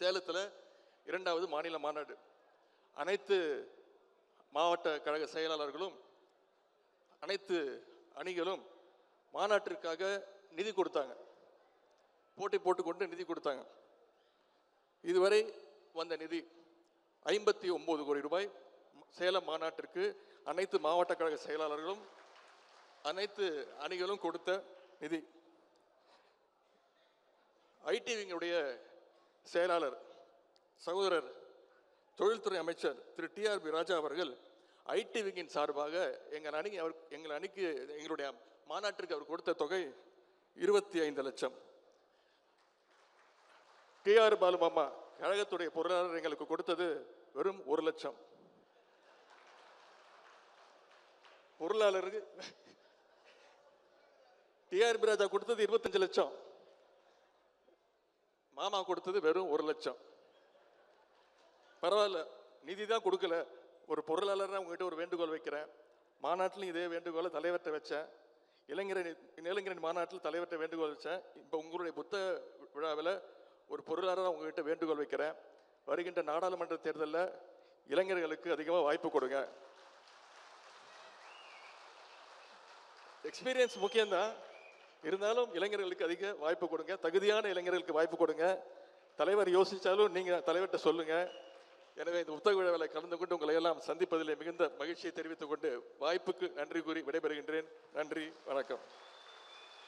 சேலத்தில் இரண்டாவது மாநில மாநாடு. அனைத்து மாவட்ட கழக செயலாளர்களும் அனைத்து அணிகளும் மாநாட்டிற்காக நிதி கொடுத்தாங்க. போட்டி போட்டுக்கொண்டு நிதி கொடுத்தாங்க. இதுவரை வந்த நிதி ஐம்பத்தி ஒம்பது கோடி ரூபாய். சேலம் மாநாட்டிற்கு அனைத்து மாவட்ட கழக செயலாளர்களும் அனைத்து அணிகளும் கொடுத்த நிதி. ஐடிவிங்களுடைய செயலாளர் சகோதரர் தொழில்துறை அமைச்சர் திரு டிஆர்பி ராஜா அவர்கள் ஐடி விங்கின் சார்பாக எங்கள் அணிக்கு அவர் எங்கள் அணிக்கு எங்களுடைய மாநாட்டிற்கு அவர் கொடுத்த தொகை இருபத்தி ஐந்து லட்சம் டிஆர் பாலுமாமா கழகத்துடைய பொருளாளர் எங்களுக்கு கொடுத்தது வெறும் ஒரு லட்சம். பொருளாளருக்கு டிஆர்பி ராஜா கொடுத்தது இருபத்தஞ்சு லட்சம். மாமா கொடுத்தது வெறும் ஒரு லட்சம். பரவாயில்ல நிதி தான் கொடுக்கல. ஒரு பொருளாளராக உங்ககிட்ட ஒரு வேண்டுகோள் வைக்கிறேன். மாநாட்டிலும் இதே வேண்டுகோளை தலைவர்கிட்ட வச்சேன். இளைஞரணி இளைஞரணி மாநாட்டில் தலைவர்கிட்ட வேண்டுகோள் வச்சேன். இப்போ உங்களுடைய புத்த விழாவில் ஒரு பொருளாளராக உங்ககிட்ட வேண்டுகோள் வைக்கிறேன். வருகின்ற நாடாளுமன்ற தேர்தலில் இளைஞர்களுக்கு அதிகமாக வாய்ப்பு கொடுங்க. எக்ஸ்பீரியன்ஸ் முக்கியம்தான். இருந்தாலும் இளைஞர்களுக்கு அதிக வாய்ப்பு கொடுங்க. தகுதியான இளைஞர்களுக்கு வாய்ப்பு கொடுங்க. தலைவர் யோசித்தாலும் நீங்கள் தலைவர்கிட்ட சொல்லுங்கள் எனவே இந்த புத்தக விழாவில் கலந்து கொண்டு உங்களை எல்லாம் சந்திப்பதிலே மிகுந்த மகிழ்ச்சியை தெரிவித்துக் கொண்டு வாய்ப்புக்கு நன்றி கூறி விடைபெறுகின்றேன். நன்றி வணக்கம்.